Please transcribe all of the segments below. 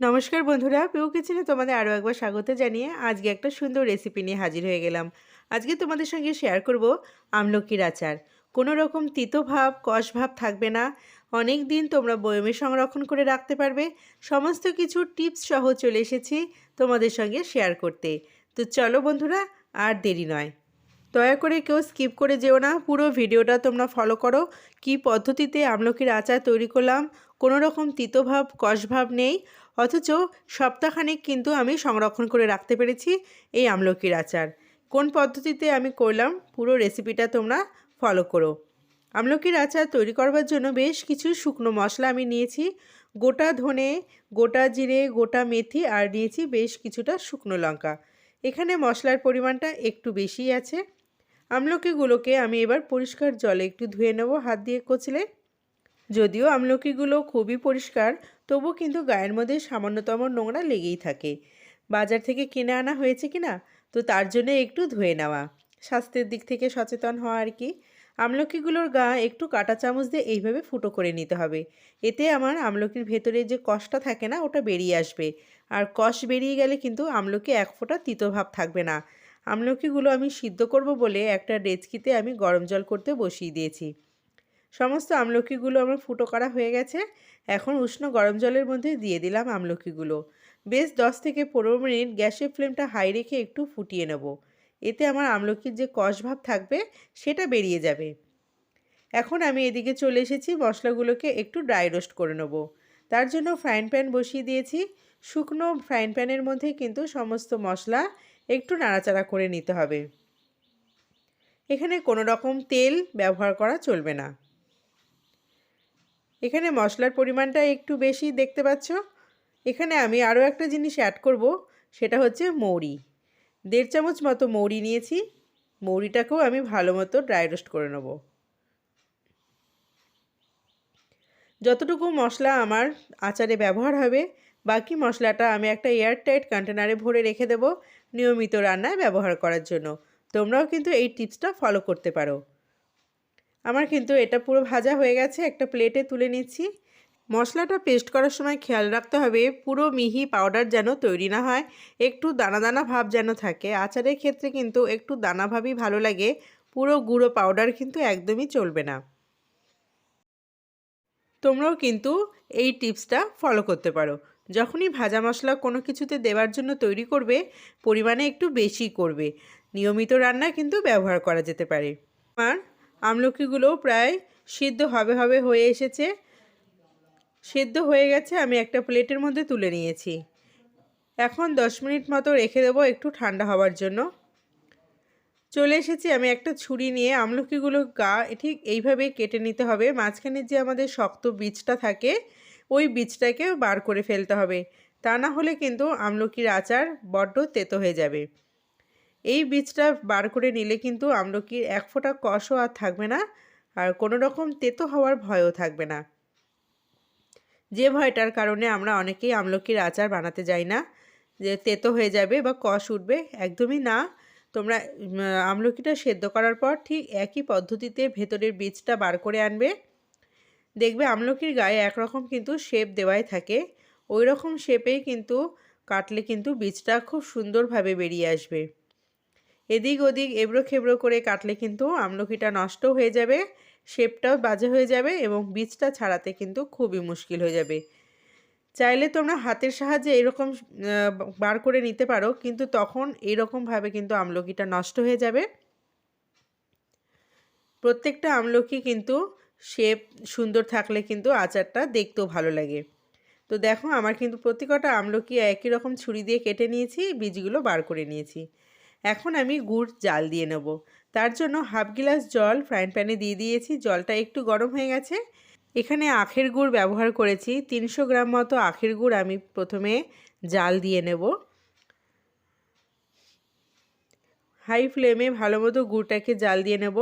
নমস্কার বন্ধুরা পিউ কিচেনে তোমাদের আরও একবার স্বাগত জানিয়ে আজকে একটা সুন্দর রেসিপি নিয়ে হাজির হয়ে গেলাম। আজকে তোমাদের সঙ্গে শেয়ার করব আমলকির আচার। কোনো রকম তিতো ভাব, কষ ভাব থাকবে না। অনেক দিন তোমরা বয়মে সংরক্ষণ করে রাখতে পারবে। সমস্ত কিছু টিপস সহ চলে এসেছি তোমাদের সঙ্গে শেয়ার করতে। তো চলো বন্ধুরা, আর দেরি নয়। দয়া করে কেউ স্কিপ করে যেও না, পুরো ভিডিওটা তোমরা ফলো করো। কি পদ্ধতিতে আমলকির আচার তৈরি করলাম, কোনো রকম তিতোভাব কষভাব নেই, অথচ সপ্তাহখানেক কিন্তু আমি সংরক্ষণ করে রাখতে পেরেছি এই আমলকির আচার। কোন পদ্ধতিতে আমি করলাম, পুরো রেসিপিটা তোমরা ফলো করো। আমলকির আচার তৈরি করবার জন্য বেশ কিছু শুকনো মশলা আমি নিয়েছি, গোটা ধনে, গোটা জিরে, গোটা মেথি, আর নিয়েছি বেশ কিছুটা শুকনো লঙ্কা। এখানে মশলার পরিমাণটা একটু বেশি আছে। আমলকিগুলোকে আমি এবার পরিষ্কার জলে একটু ধুয়ে নেব, হাত দিয়ে কচলে। যদিও আমলকিগুলো খুবই পরিষ্কার, তবু কিন্তু গায়ের মধ্যে সামান্যতম নোংরা লেগেই থাকে। বাজার থেকে কিনে আনা হয়েছে কি না তো তার জন্য একটু ধুয়ে নেওয়া। স্বাস্থ্যের দিক থেকে সচেতন হওয়া আর কি। আমলকিগুলোর গা একটু কাটা চামচ দিয়ে এইভাবে ফুটো করে নিতে হবে। এতে আমার আমলকির ভেতরে যে কষটা থাকে না, ওটা বেরিয়ে আসবে। আর কষ বেরিয়ে গেলে কিন্তু আমলকি এক ফোঁটা তিতো ভাব থাকবে না। আমলকিগুলো আমি সিদ্ধ করব বলে একটা ডেচকিতে আমি গরম জল করতে বসিয়ে দিয়েছি। সমস্ত আমলকিগুলো আমার ফুটো করা হয়ে গেছে। এখন উষ্ণ গরম জলের মধ্যে দিয়ে দিলাম আমলকিগুলো। বেশ দশ থেকে পনেরো মিনিট গ্যাসের ফ্লেমটা হাই রেখে একটু ফুটিয়ে নেব। এতে আমার আমলকির যে কষ ভাব থাকবে, সেটা বেরিয়ে যাবে। এখন আমি এদিকে চলে এসেছি, মশলাগুলোকে একটু ড্রাই রোস্ট করে নেব। তার জন্য ফ্রাইং প্যান বসিয়ে দিয়েছি। শুকনো ফ্রাইং প্যানের মধ্যে কিন্তু সমস্ত মশলা একটু নাড়াচাড়া করে নিতে হবে। এখানে কোনো রকম তেল ব্যবহার করা চলবে না। এখানে মশলার পরিমাণটা একটু বেশি, দেখতে পাচ্ছ? এখানে আমি আরও একটা জিনিস অ্যাড করব, সেটা হচ্ছে মৌরি। দেড় চামচ মতো মৌরি নিয়েছি। মৌরিটাকেও আমি ভালো মতো ড্রাই রোস্ট করে নেব। যতটুকু মশলা আমার আচারে ব্যবহার হবে বাকি মশলাটা আমি একটা এয়ারটাইট কন্টেনারে ভরে রেখে দেব নিয়মিত রান্নায় ব্যবহার করার জন্য। তোমরাও কিন্তু এই টিপসটা ফলো করতে পারো। আমার কিন্তু এটা পুরো ভাজা হয়ে গেছে, একটা প্লেটে তুলে নিচ্ছি। মশলাটা পেস্ট করার সময় খেয়াল রাখতে হবে, পুরো মিহি পাউডার যেন তৈরি না হয়, একটু দানা দানা ভাব যেন থাকে। আচারের ক্ষেত্রে কিন্তু একটু দানা ভাবই ভালো লাগে, পুরো গুঁড়ো পাউডার কিন্তু একদমই চলবে না। তোমরাও কিন্তু এই টিপসটা ফলো করতে পারো। যখনই ভাজা মশলা কোনো কিছুতে দেওয়ার জন্য তৈরি করবে, পরিমাণে একটু বেশি করবে। নিয়মিত রান্না কিন্তু ব্যবহার করা যেতে পারে। আমার আমলকিগুলো প্রায় সিদ্ধ হবে হবে হয়ে এসেছে। সিদ্ধ হয়ে গেছে, আমি একটা প্লেটের মধ্যে তুলে নিয়েছি। এখন দশ মিনিট মতো রেখে দেবো একটু ঠান্ডা হওয়ার জন্য। চলে এসেছি আমি একটা ছুরি নিয়ে, আমলকিগুলো গা, ঠিক এইভাবে কেটে নিতে হবে। মাঝখানে যে আমাদের শক্ত বীজটা থাকে ওই বীজটাকে বার করে ফেলতে হবে। তা না হলে কিন্তু আমলকির আচার বড্ড তেতো হয়ে যাবে। এই বীজটা বার করে নিলে কিন্তু আমলকির এক ফোঁটা কষও আর থাকবে না আর কোনো রকম তেতো হওয়ার ভয়ও থাকবে না। যে ভয়টার কারণে আমরা অনেকেই আমলকির আচার বানাতে যাই না। যে তেতো হয়ে যাবে বা কষ উঠবে একদমই না। তোমরা আমলকিটা সেদ্ধ করার পর ঠিক একই পদ্ধতিতে ভেতরের বীজটা বার করে আনবে। দেখবে আমলকির গায়ে একরকম কিন্তু শেপ দেওয়াই থাকে। ওই রকম শেপেই কিন্তু কাটলে কিন্তু বীজটা খুব সুন্দরভাবে বেরিয়ে আসবে। এদিক ওদিক এবড়ো খেবড়ো করে কাটলে কিন্তু আমলকিটা নষ্ট হয়ে যাবে শেপটাও বাজে হয়ে যাবে এবং বীজটা ছাড়াতে কিন্তু খুবই মুশকিল হয়ে যাবে। চাইলে তোমরা হাতের সাহায্যে এরকম বার করে নিতে পারো, কিন্তু তখন এইরকমভাবে কিন্তু আমলকিটা নষ্ট হয়ে যাবে। প্রত্যেকটা আমলকি কিন্তু শেপ সুন্দর থাকলে কিন্তু আচারটা দেখতেও ভালো লাগে। তো দেখো, আমার কিন্তু প্রত্যেকটা আমলকি একই রকম ছুরি দিয়ে কেটে নিয়েছি, বীজগুলো বার করে নিয়েছি। এখন আমি গুড় জাল দিয়ে নেব। তার জন্য হাফ গ্লাস জল ফ্রাইং প্যানে দিয়ে দিয়েছি। জলটা একটু গরম হয়ে গেছে। এখানে আখের গুড় ব্যবহার করেছি। তিনশো গ্রাম মতো আখের গুড় আমি প্রথমে জাল দিয়ে নেব। হাই ফ্লেমে ভালো মতো গুড়টাকে জাল দিয়ে নেব।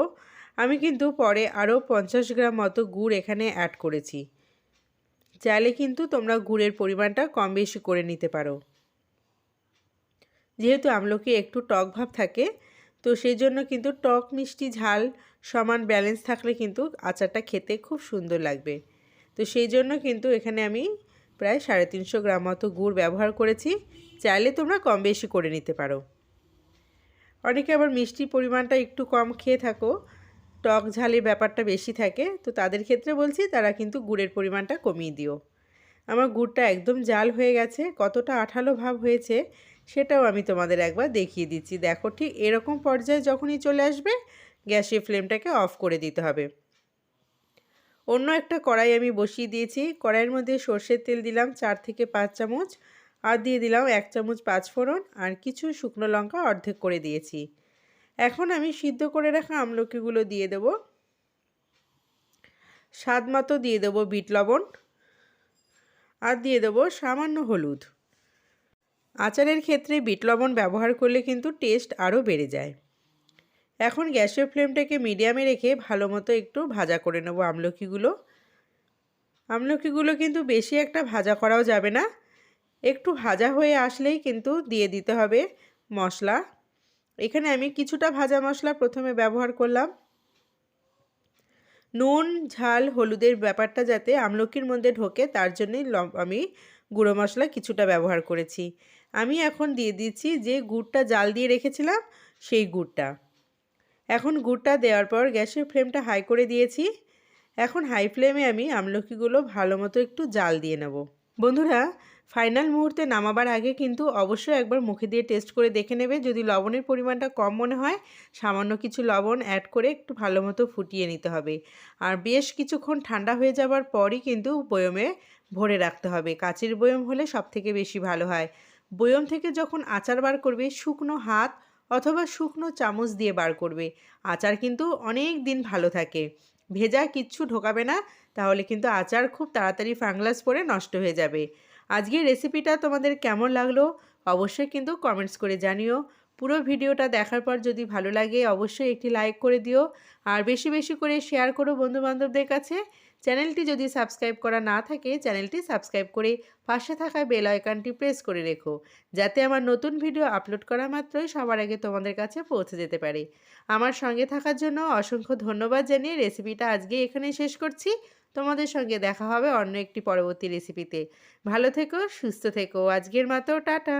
আমি কিন্তু পরে আরও পঞ্চাশ গ্রাম মতো গুড় এখানে অ্যাড করেছি। চাইলে কিন্তু তোমরা গুড়ের পরিমাণটা কম বেশি করে নিতে পারো। যেহেতু আমলকি একটু টক ভাব থাকে, তো সেই জন্য কিন্তু টক, মিষ্টি, ঝাল সমান ব্যালেন্স থাকলে কিন্তু আচারটা খেতে খুব সুন্দর লাগবে। তো সেই জন্য কিন্তু এখানে আমি প্রায় সাড়ে তিনশো গ্রাম মতো গুড় ব্যবহার করেছি। চাইলে তোমরা কম বেশি করে নিতে পারো। অনেকে আবার মিষ্টির পরিমাণটা একটু কম খেয়ে থাকো টক ঝালের ব্যাপারটা বেশি থাকে, তো তাদের ক্ষেত্রে বলছি তারা কিন্তু গুড়ের পরিমাণটা কমিয়ে দিও। আমার গুড়টা একদম জাল হয়ে গেছে, কতটা আঠালো ভাব হয়েছে সেটাও আমি তোমাদের একবার দেখিয়ে দিচ্ছি। দেখো ঠিক এরকম পর্যায়ে যখনই চলে আসবে, গ্যাসের ফ্লেমটাকে অফ করে দিতে হবে। অন্য একটা কড়াই আমি বসিয়ে দিয়েছি, কড়াইয়ের মধ্যে সর্ষের তেল দিলাম চার থেকে পাঁচ চামচ, আর দিয়ে দিলাম এক চামচ পাঁচফোড়ন, আর কিছু শুকনো লঙ্কা অর্ধেক করে দিয়েছি। এখন আমি সিদ্ধ করে রাখা আমলকিগুলো দিয়ে দেব। স্বাদ মতো দিয়ে দেবো বিট লবণ আর দিয়ে দেবো সামান্য হলুদ। আচারের ক্ষেত্রে বিট লবণ ব্যবহার করলে কিন্তু টেস্ট আরও বেড়ে যায়। এখন গ্যাসের ফ্লেমটাকে মিডিয়ামে রেখে ভালো মতো একটু ভাজা করে নেব আমলকিগুলো। আমলকিগুলো কিন্তু বেশি একটা ভাজা করাও যাবে না। একটু ভাজা হয়ে আসলেই কিন্তু দিয়ে দিতে হবে মশলা। এখানে আমি কিছুটা ভাজা মশলা প্রথমে ব্যবহার করলাম। নুন, ঝাল, হলুদের ব্যাপারটা যাতে আমলকির মধ্যে ঢোকে, তার জন্যই আমি গুঁড়ো মশলা কিছুটা ব্যবহার করেছি। আমি এখন দিয়ে দিচ্ছি যে গুড়টা জাল দিয়ে রেখেছিলাম, সেই গুড়টা। এখন গুড়টা দেওয়ার পর গ্যাসের ফ্লেমটা হাই করে দিয়েছি। এখন হাই ফ্লেমে আমি আমলকিগুলো ভালো মতো একটু জাল দিয়ে নেব। বন্ধুরা ফাইনাল মুহূর্তে নামাবার আগে কিন্তু অবশ্যই একবার মুখে দিয়ে টেস্ট করে দেখে নেবে। যদি লবণের পরিমাণটা কম মনে হয়, সামান্য কিছু লবণ অ্যাড করে একটু ভালো মতো ফুটিয়ে নিতে হবে। আর বেশ কিছুক্ষণ ঠান্ডা হয়ে যাবার পরই কিন্তু বয়মে ভরে রাখতে হবে। কাচের বয়ম হলে সব থেকে বেশি ভালো হয়। বয়ম থেকে যখন আচার বার করবে, শুকনো হাত অথবা শুকনো চামচ দিয়ে বার করবে। আচার কিন্তু অনেক দিন ভালো থাকে। ভেজা কিচ্ছু ঢোকাবে না, তাহলে কিন্তু আচার খুব তাড়াতাড়ি ফাংলাস পরে নষ্ট হয়ে যাবে। আজকের রেসিপিটা তোমাদের কেমন লাগল অবশ্যই কিন্তু কমেন্টস করে জানিও। পুরো ভিডিওটা দেখার পর যদি ভালো লাগে অবশ্যই একটি লাইক করে দিও। আর বেশি বেশি করে শেয়ার করো বন্ধুবান্ধবদের কাছে। চ্যানেলটি যদি সাবস্ক্রাইব করা না থাকে, চ্যানেলটি সাবস্ক্রাইব করে পাশে থাকা বেল আইকনটি প্রেস করে রেখো, যাতে আমার নতুন ভিডিও আপলোড করা মাত্রই সবার আগে তোমাদের কাছে পৌঁছে যেতে পারে। আমার সঙ্গে থাকার জন্য অসংখ্য ধন্যবাদ জানিয়ে রেসিপিটা আজকে এখানে শেষ করছি। তোমাদের সঙ্গে দেখা হবে অন্য একটি পরবর্তী রেসিপিতে। ভালো থেকো, সুস্থ থেকো। আজকের মতো, টাটা।